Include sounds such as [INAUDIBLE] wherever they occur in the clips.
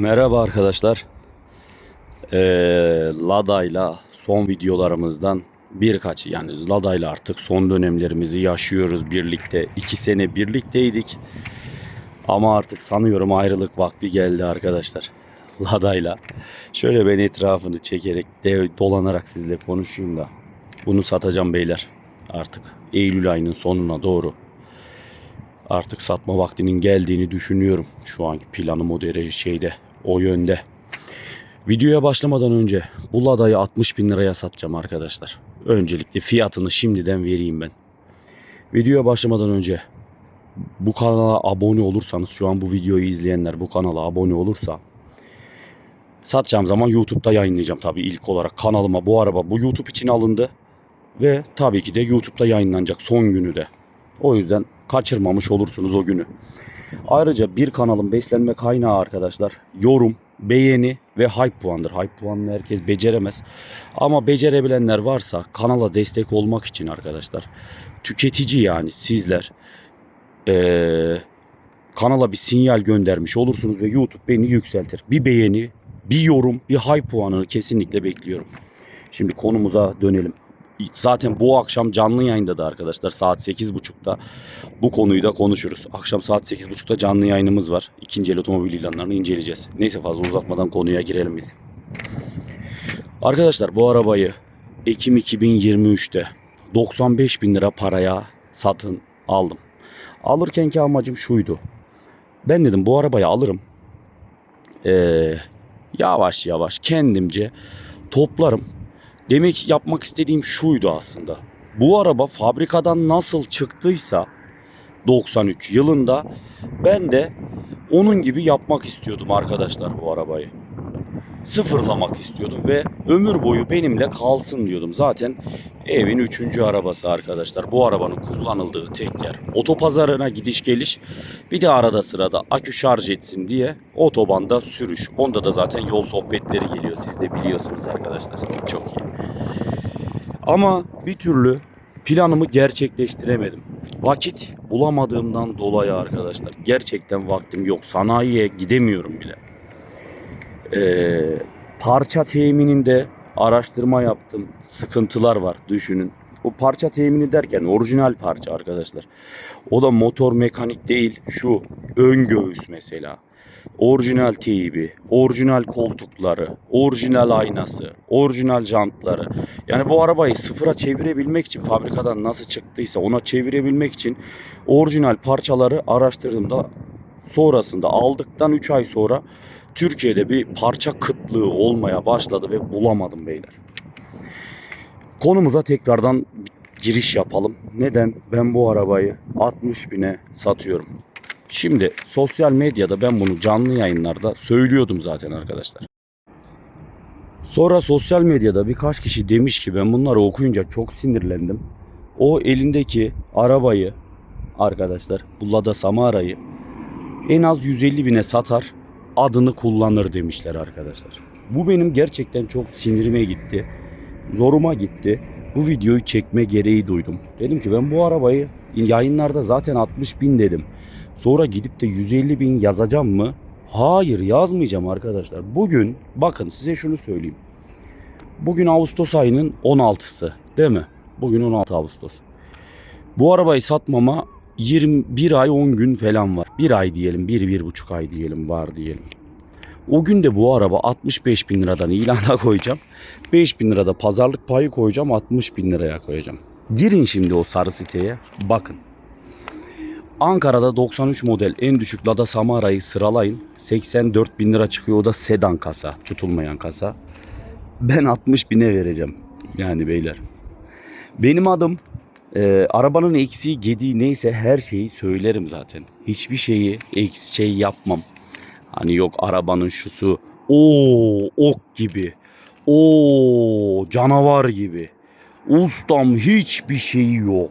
Merhaba arkadaşlar. Ee, Lada'yla son videolarımızdan birkaç yani Lada'yla artık son dönemlerimizi yaşıyoruz birlikte. iki sene birlikteydik. Ama artık sanıyorum ayrılık vakti geldi arkadaşlar. [LAUGHS] Lada'yla. Şöyle ben etrafını çekerek de dolanarak sizle konuşayım da. Bunu satacağım beyler. Artık Eylül ayının sonuna doğru. Artık satma vaktinin geldiğini düşünüyorum. Şu anki planı modeli şeyde o yönde. Videoya başlamadan önce bu Lada'yı 60 bin liraya satacağım arkadaşlar. Öncelikle fiyatını şimdiden vereyim ben. Videoya başlamadan önce bu kanala abone olursanız şu an bu videoyu izleyenler bu kanala abone olursa satacağım zaman YouTube'da yayınlayacağım tabii ilk olarak kanalıma bu araba bu YouTube için alındı ve tabii ki de YouTube'da yayınlanacak son günü de. O yüzden kaçırmamış olursunuz o günü. Ayrıca bir kanalın beslenme kaynağı arkadaşlar yorum, beğeni ve hype puandır. Hype puanını herkes beceremez. Ama becerebilenler varsa kanala destek olmak için arkadaşlar tüketici yani sizler eee, kanala bir sinyal göndermiş olursunuz ve YouTube beni yükseltir. Bir beğeni, bir yorum, bir hype puanını kesinlikle bekliyorum. Şimdi konumuza dönelim. Zaten bu akşam canlı yayında da arkadaşlar saat 8.30'da bu konuyu da konuşuruz. Akşam saat 8.30'da canlı yayınımız var. İkinci el otomobil ilanlarını inceleyeceğiz. Neyse fazla uzatmadan konuya girelim biz. Arkadaşlar bu arabayı Ekim 2023'te 95 bin lira paraya satın aldım. Alırkenki amacım şuydu. Ben dedim bu arabayı alırım. Ee, yavaş yavaş kendimce toplarım. Demek yapmak istediğim şuydu aslında. Bu araba fabrikadan nasıl çıktıysa 93 yılında ben de onun gibi yapmak istiyordum arkadaşlar bu arabayı. Sıfırlamak istiyordum ve ömür boyu benimle kalsın diyordum. Zaten evin üçüncü arabası arkadaşlar. Bu arabanın kullanıldığı tek yer. Otopazarına gidiş geliş bir de arada sırada akü şarj etsin diye otobanda sürüş. Onda da zaten yol sohbetleri geliyor. Siz de biliyorsunuz arkadaşlar. Çok iyi. Ama bir türlü planımı gerçekleştiremedim. Vakit bulamadığımdan dolayı arkadaşlar gerçekten vaktim yok. Sanayiye gidemiyorum bile. Ee, parça temininde araştırma yaptım. Sıkıntılar var düşünün. O parça temini derken orijinal parça arkadaşlar. O da motor mekanik değil. Şu ön göğüs mesela. Orijinal teybi, orijinal koltukları, orijinal aynası, orijinal jantları. Yani bu arabayı sıfıra çevirebilmek için fabrikadan nasıl çıktıysa ona çevirebilmek için orijinal parçaları araştırdığımda sonrasında aldıktan 3 ay sonra Türkiye'de bir parça kıtlığı olmaya başladı ve bulamadım beyler. Konumuza tekrardan giriş yapalım. Neden ben bu arabayı 60 bine satıyorum? Şimdi sosyal medyada ben bunu canlı yayınlarda söylüyordum zaten arkadaşlar. Sonra sosyal medyada birkaç kişi demiş ki ben bunları okuyunca çok sinirlendim. O elindeki arabayı arkadaşlar bu Lada Samara'yı en az 150 bine satar adını kullanır demişler arkadaşlar. Bu benim gerçekten çok sinirime gitti. Zoruma gitti. Bu videoyu çekme gereği duydum. Dedim ki ben bu arabayı yayınlarda zaten 60 bin dedim. Sonra gidip de 150 bin yazacağım mı? Hayır yazmayacağım arkadaşlar. Bugün bakın size şunu söyleyeyim. Bugün Ağustos ayının 16'sı değil mi? Bugün 16 Ağustos. Bu arabayı satmama 21 ay 10 gün falan var. Bir ay diyelim, bir, bir buçuk ay diyelim var diyelim. O gün de bu araba 65 bin liradan ilana [LAUGHS] koyacağım. 5 bin lirada pazarlık payı koyacağım 60 bin liraya koyacağım. Girin şimdi o sarı siteye bakın. Ankara'da 93 model en düşük Lada Samara'yı sıralayın. 84 bin lira çıkıyor o da sedan kasa tutulmayan kasa. Ben 60 bine vereceğim yani beyler. Benim adım e, arabanın eksiği gediği neyse her şeyi söylerim zaten. Hiçbir şeyi eks şey yapmam. Hani yok arabanın şusu o ok gibi. O canavar gibi. Ustam hiçbir şeyi yok.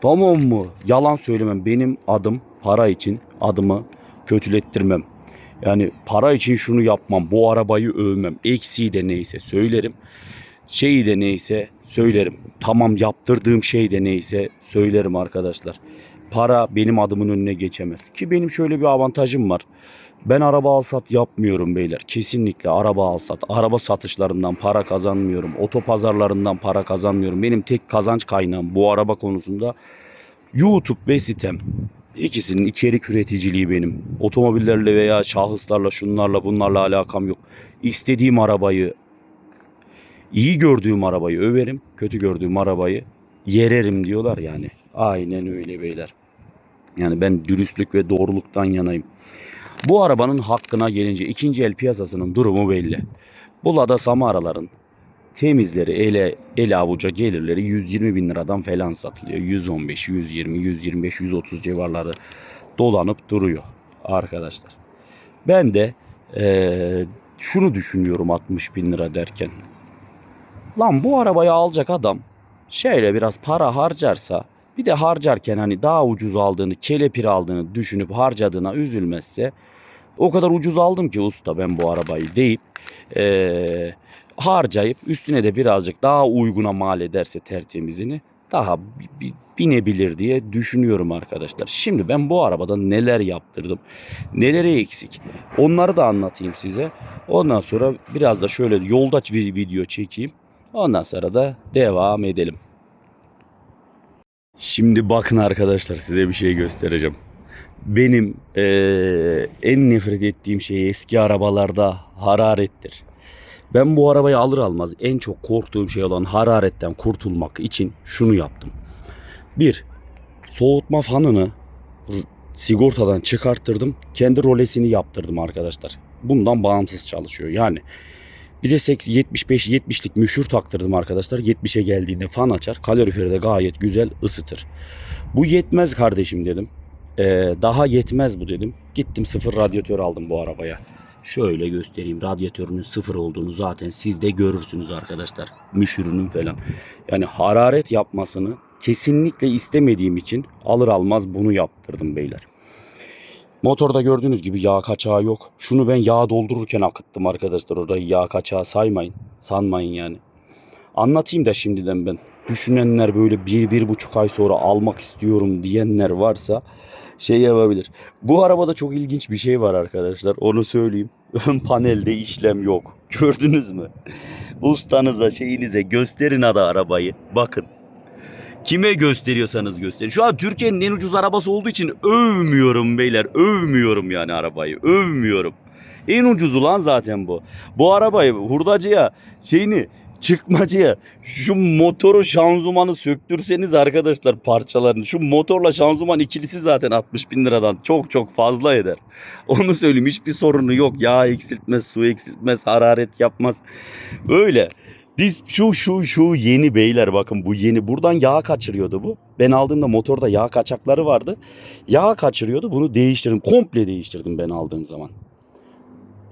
Tamam mı? Yalan söylemem. Benim adım para için adımı kötülettirmem. Yani para için şunu yapmam. Bu arabayı övmem. Eksiği de neyse söylerim. Şeyi de neyse söylerim. Tamam yaptırdığım şey de neyse söylerim arkadaşlar. Para benim adımın önüne geçemez. Ki benim şöyle bir avantajım var. Ben araba alsat yapmıyorum beyler. Kesinlikle araba alsat. Araba satışlarından para kazanmıyorum. Otopazarlarından para kazanmıyorum. Benim tek kazanç kaynağım bu araba konusunda YouTube ve sitem. İkisinin içerik üreticiliği benim. Otomobillerle veya şahıslarla şunlarla bunlarla alakam yok. İstediğim arabayı iyi gördüğüm arabayı överim. Kötü gördüğüm arabayı yererim diyorlar yani. Aynen öyle beyler. Yani ben dürüstlük ve doğruluktan yanayım. Bu arabanın hakkına gelince ikinci el piyasasının durumu belli. Bu Lada Samara'ların temizleri ele, ele avuca gelirleri 120 bin liradan falan satılıyor. 115, 120, 125, 130 civarları dolanıp duruyor arkadaşlar. Ben de eee, şunu düşünüyorum 60 bin lira derken. Lan bu arabayı alacak adam şöyle biraz para harcarsa bir de harcarken hani daha ucuz aldığını, kelepir aldığını düşünüp harcadığına üzülmezse o kadar ucuz aldım ki usta ben bu arabayı deyip eee, harcayıp üstüne de birazcık daha uyguna mal ederse tertemizini daha bi- bi- binebilir diye düşünüyorum arkadaşlar. Şimdi ben bu arabada neler yaptırdım, neleri eksik onları da anlatayım size. Ondan sonra biraz da şöyle yolda bir video çekeyim. Ondan sonra da devam edelim. Şimdi bakın arkadaşlar size bir şey göstereceğim. Benim eee, en nefret ettiğim şey eski arabalarda hararettir. Ben bu arabayı alır almaz en çok korktuğum şey olan hararetten kurtulmak için şunu yaptım. Bir, soğutma fanını sigortadan çıkarttırdım. Kendi rolesini yaptırdım arkadaşlar. Bundan bağımsız çalışıyor. Yani bir de 75-70'lik müşür taktırdım arkadaşlar. 70'e geldiğinde fan açar. Kaloriferi de gayet güzel ısıtır. Bu yetmez kardeşim dedim. Ee, daha yetmez bu dedim. Gittim sıfır radyatör aldım bu arabaya. Şöyle göstereyim. Radyatörünün sıfır olduğunu zaten siz de görürsünüz arkadaşlar. Müşürünün falan. Yani hararet yapmasını kesinlikle istemediğim için alır almaz bunu yaptırdım beyler. Motorda gördüğünüz gibi yağ kaçağı yok. Şunu ben yağ doldururken akıttım arkadaşlar. Orada yağ kaçağı saymayın. Sanmayın yani. Anlatayım da şimdiden ben. Düşünenler böyle bir, bir buçuk ay sonra almak istiyorum diyenler varsa şey yapabilir. Bu arabada çok ilginç bir şey var arkadaşlar. Onu söyleyeyim. Ön [LAUGHS] panelde işlem yok. Gördünüz mü? Ustanıza şeyinize gösterin adı arabayı. Bakın. Kime gösteriyorsanız gösterin. Şu an Türkiye'nin en ucuz arabası olduğu için övmüyorum beyler. Övmüyorum yani arabayı. Övmüyorum. En ucuzu lan zaten bu. Bu arabayı hurdacıya şeyini çıkmacıya şu motoru şanzımanı söktürseniz arkadaşlar parçalarını. Şu motorla şanzıman ikilisi zaten 60 bin liradan çok çok fazla eder. Onu söyleyeyim hiçbir sorunu yok. Yağ eksiltmez, su eksiltmez, hararet yapmaz. Öyle. Biz şu şu şu yeni beyler bakın bu yeni buradan yağ kaçırıyordu bu. Ben aldığımda motorda yağ kaçakları vardı. Yağ kaçırıyordu bunu değiştirdim. Komple değiştirdim ben aldığım zaman.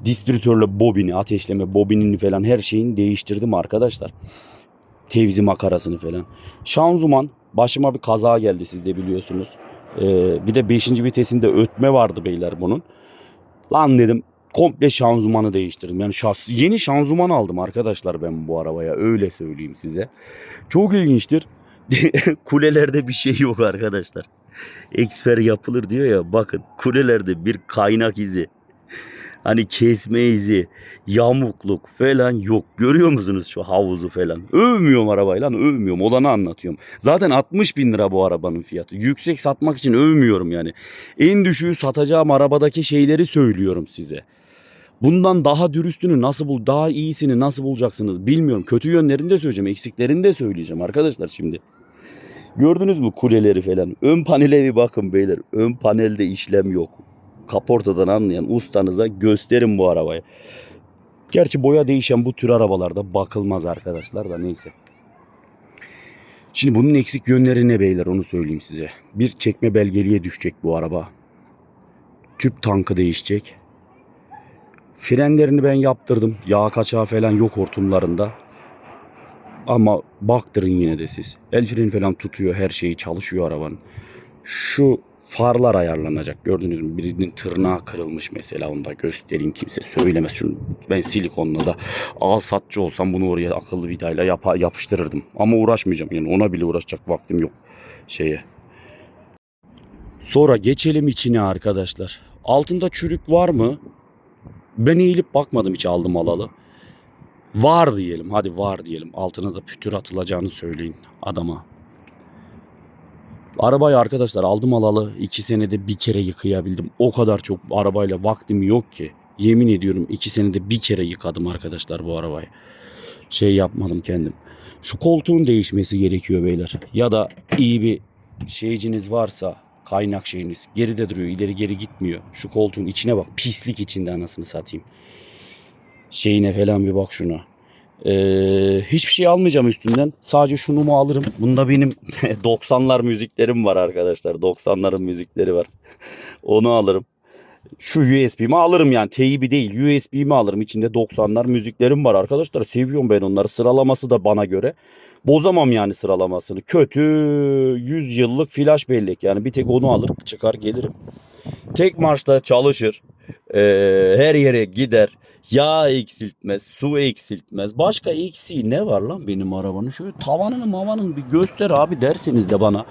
Distribütörle bobini, ateşleme bobinini falan her şeyini değiştirdim arkadaşlar. Tevzi makarasını falan. Şanzuman başıma bir kaza geldi siz de biliyorsunuz. Ee, bir de 5. vitesinde ötme vardı beyler bunun. Lan dedim komple şanzımanı değiştirdim. Yani şahs yeni şanzıman aldım arkadaşlar ben bu arabaya öyle söyleyeyim size. Çok ilginçtir. [LAUGHS] Kulelerde bir şey yok arkadaşlar. Eksper yapılır diyor ya bakın kulelerde bir kaynak izi. Hani kesme izi, yamukluk falan yok. Görüyor musunuz şu havuzu falan? Övmüyorum arabayı lan övmüyorum. Olanı anlatıyorum. Zaten 60 bin lira bu arabanın fiyatı. Yüksek satmak için övmüyorum yani. En düşüğü satacağım arabadaki şeyleri söylüyorum size. Bundan daha dürüstünü nasıl bul, daha iyisini nasıl bulacaksınız bilmiyorum. Kötü yönlerini de söyleyeceğim, eksiklerini de söyleyeceğim arkadaşlar şimdi. Gördünüz mü kuleleri falan? Ön panele bir bakın beyler. Ön panelde işlem yok. Kaportadan anlayan ustanıza gösterin bu arabayı. Gerçi boya değişen bu tür arabalarda bakılmaz arkadaşlar da neyse. Şimdi bunun eksik yönleri ne beyler onu söyleyeyim size. Bir çekme belgeliğe düşecek bu araba. Tüp tankı değişecek. Frenlerini ben yaptırdım. Yağ kaçağı falan yok hortumlarında. Ama baktırın yine de siz. El freni falan tutuyor. Her şeyi çalışıyor arabanın. Şu farlar ayarlanacak. Gördünüz mü? Birinin tırnağı kırılmış mesela. Onu da göstereyim. Kimse söylemez. Şunu ben silikonla da alsatçı olsam bunu oraya akıllı vidayla yapa, yapıştırırdım. Ama uğraşmayacağım. Yani ona bile uğraşacak vaktim yok. Şeye. Sonra geçelim içine arkadaşlar. Altında çürük var mı? Ben eğilip bakmadım hiç aldım alalı. Var diyelim. Hadi var diyelim. Altına da pütür atılacağını söyleyin adama. Arabayı arkadaşlar aldım alalı. iki senede bir kere yıkayabildim. O kadar çok arabayla vaktim yok ki. Yemin ediyorum iki senede bir kere yıkadım arkadaşlar bu arabayı. Şey yapmadım kendim. Şu koltuğun değişmesi gerekiyor beyler. Ya da iyi bir şeyciniz varsa kaynak şeyiniz geride duruyor ileri geri gitmiyor. Şu koltuğun içine bak pislik içinde anasını satayım. Şeyine falan bir bak şuna. Ee, hiçbir şey almayacağım üstünden. Sadece şunu mu alırım? Bunda benim [LAUGHS] 90'lar müziklerim var arkadaşlar. 90'ların müzikleri var. [LAUGHS] Onu alırım. Şu USB'mi alırım yani. Teybi değil. USB'mi alırım. İçinde 90'lar müziklerim var arkadaşlar. Seviyorum ben onları. Sıralaması da bana göre. Bozamam yani sıralamasını. Kötü 100 yıllık flash bellek. Yani bir tek onu alır çıkar gelirim. Tek marşta çalışır. Ee, her yere gider. Yağ eksiltmez, su eksiltmez. Başka eksiği ne var lan benim arabanın? Şöyle tavanını mavanını bir göster abi derseniz de bana.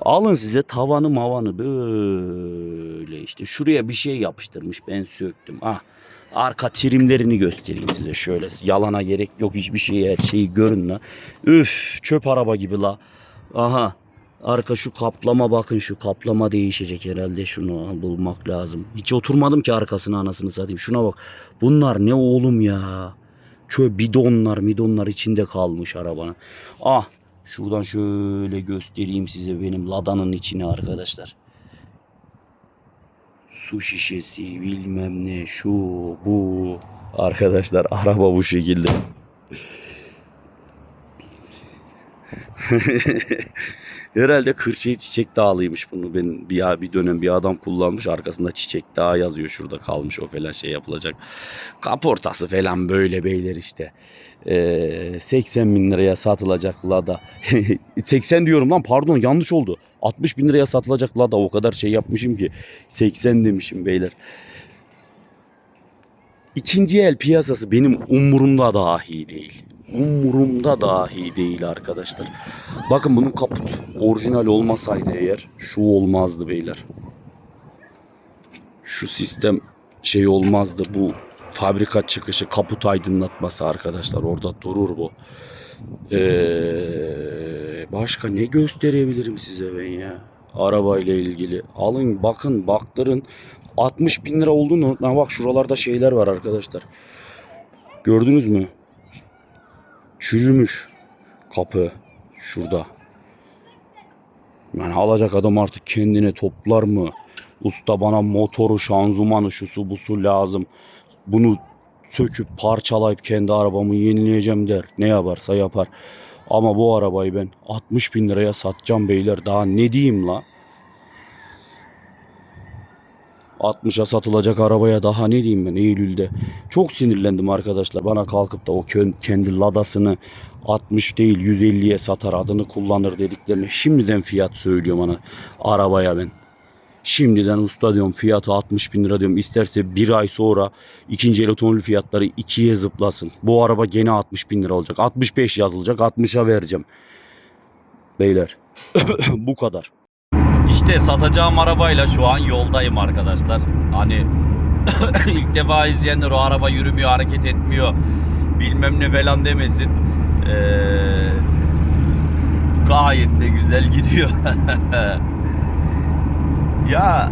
Alın size tavanı mavanı böyle işte. Şuraya bir şey yapıştırmış ben söktüm. Ah arka trimlerini göstereyim size şöyle. Yalana gerek yok hiçbir şeye her şeyi görün la. Üf çöp araba gibi la. Aha arka şu kaplama bakın şu kaplama değişecek herhalde şunu bulmak lazım. Hiç oturmadım ki arkasına anasını satayım. Şuna bak bunlar ne oğlum ya. Şöyle bidonlar midonlar içinde kalmış arabanın. Ah şuradan şöyle göstereyim size benim ladanın içini arkadaşlar su şişesi bilmem ne şu bu arkadaşlar araba bu şekilde [LAUGHS] Herhalde Kırşehir Çiçek Dağlıymış bunu ben bir, bir dönem bir adam kullanmış arkasında Çiçek Dağı yazıyor şurada kalmış o falan şey yapılacak. Kaportası falan böyle beyler işte. Ee, 80 bin liraya satılacak Lada. [LAUGHS] 80 diyorum lan pardon yanlış oldu. 60 bin liraya satılacak Lada o kadar şey yapmışım ki 80 demişim beyler. İkinci el piyasası benim umurumda dahi değil. Umurumda dahi değil arkadaşlar. Bakın bunun kaput orijinal olmasaydı eğer şu olmazdı beyler. Şu sistem şey olmazdı bu fabrika çıkışı kaput aydınlatması arkadaşlar orada durur bu. Ee, başka ne gösterebilirim size ben ya arabayla ilgili. Alın bakın baktırın 60 bin lira olduğunu unutma. Bak şuralarda şeyler var arkadaşlar. Gördünüz mü? Çürümüş kapı şurada. Yani alacak adam artık kendine toplar mı? Usta bana motoru, şanzımanı, şusu busu lazım. Bunu söküp parçalayıp kendi arabamı yenileyeceğim der. Ne yaparsa yapar. Ama bu arabayı ben 60 bin liraya satacağım beyler. Daha ne diyeyim la? 60'a satılacak arabaya daha ne diyeyim ben Eylül'de. Çok sinirlendim arkadaşlar. Bana kalkıp da o kendi ladasını 60 değil 150'ye satar adını kullanır dediklerini şimdiden fiyat söylüyor bana arabaya ben. Şimdiden usta diyorum fiyatı 60 bin lira diyorum. İsterse bir ay sonra ikinci el otomobil fiyatları ikiye zıplasın. Bu araba gene 60 bin lira olacak. 65 yazılacak 60'a vereceğim. Beyler [COUGHS] bu kadar. İşte satacağım arabayla şu an yoldayım arkadaşlar. Hani [COUGHS] ilk defa izleyenler o araba yürümüyor, hareket etmiyor. Bilmem ne falan demesin. Ee, gayet de güzel gidiyor. [LAUGHS] ya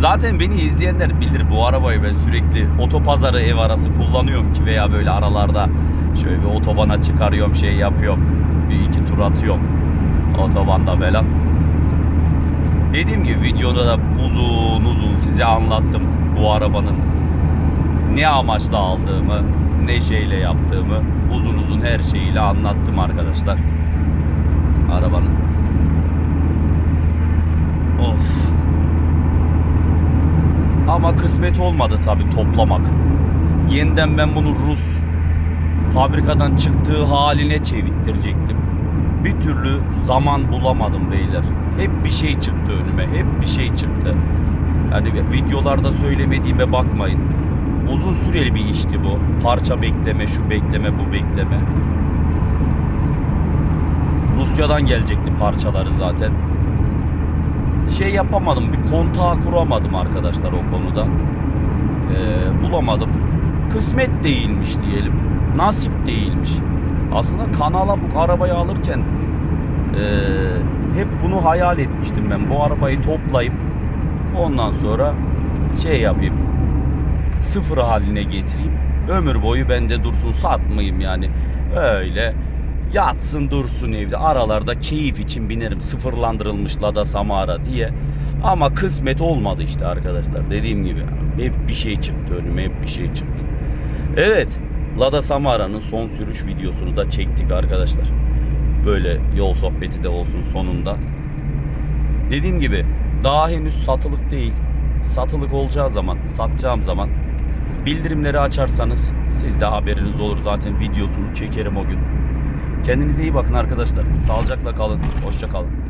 Zaten beni izleyenler bilir bu arabayı ben sürekli otopazarı ev arası kullanıyorum ki veya böyle aralarda şöyle bir otobana çıkarıyorum şey yapıyorum. Bir iki tur atıyorum otobanda falan. Dediğim gibi videoda da uzun uzun size anlattım bu arabanın ne amaçla aldığımı, ne şeyle yaptığımı uzun uzun her şeyiyle anlattım arkadaşlar. Arabanın. Ama kısmet olmadı tabi toplamak. Yeniden ben bunu Rus fabrikadan çıktığı haline çevirttirecektim. Bir türlü zaman bulamadım beyler. Hep bir şey çıktı önüme. Hep bir şey çıktı. Yani videolarda söylemediğime bakmayın. Uzun süreli bir işti bu. Parça bekleme, şu bekleme, bu bekleme. Rusya'dan gelecekti parçaları zaten. Şey yapamadım. Bir kontağı kuramadım arkadaşlar o konuda. Ee, bulamadım. Kısmet değilmiş diyelim. Nasip değilmiş. Aslında kanala bu arabayı alırken ee, hep bunu hayal etmiştim ben. Bu arabayı toplayıp ondan sonra şey yapayım. Sıfır haline getireyim. Ömür boyu bende dursun satmayayım yani. Öyle yatsın dursun evde. Aralarda keyif için binerim sıfırlandırılmış Lada Samara diye. Ama kısmet olmadı işte arkadaşlar. Dediğim gibi hep bir şey çıktı önüme hep bir şey çıktı. Evet Lada Samara'nın son sürüş videosunu da çektik arkadaşlar. Böyle yol sohbeti de olsun sonunda. Dediğim gibi daha henüz satılık değil. Satılık olacağı zaman, satacağım zaman bildirimleri açarsanız siz de haberiniz olur. Zaten videosunu çekerim o gün. Kendinize iyi bakın arkadaşlar. Sağlıcakla kalın. Hoşça kalın.